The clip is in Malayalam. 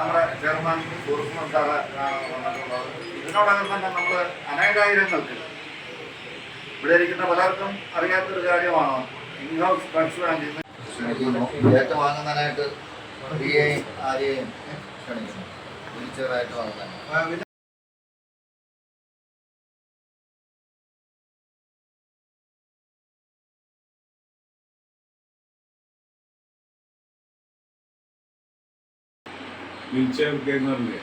നമ്മുടെ ചെയർമാൻ ടൂറിസം സാറ് വന്നിട്ടുള്ളത്. ഇതിനോടകം തന്നെ നമ്മൾ അനേകായിരങ്ങൾക്ക് ഇവിടെ ഇരിക്കുന്ന പലർക്കും അറിയാത്തൊരു കാര്യമാണ്? ഇൻഹൗസ് നിന്ന് ഡേറ്റ വാങ്ങുന്നതിനായിട്ട് ആരെയും ക്ഷണിക്കുന്നു. വീൽചെയറായിട്ട് വാങ്ങുന്നതിന് मिलचेव के घर में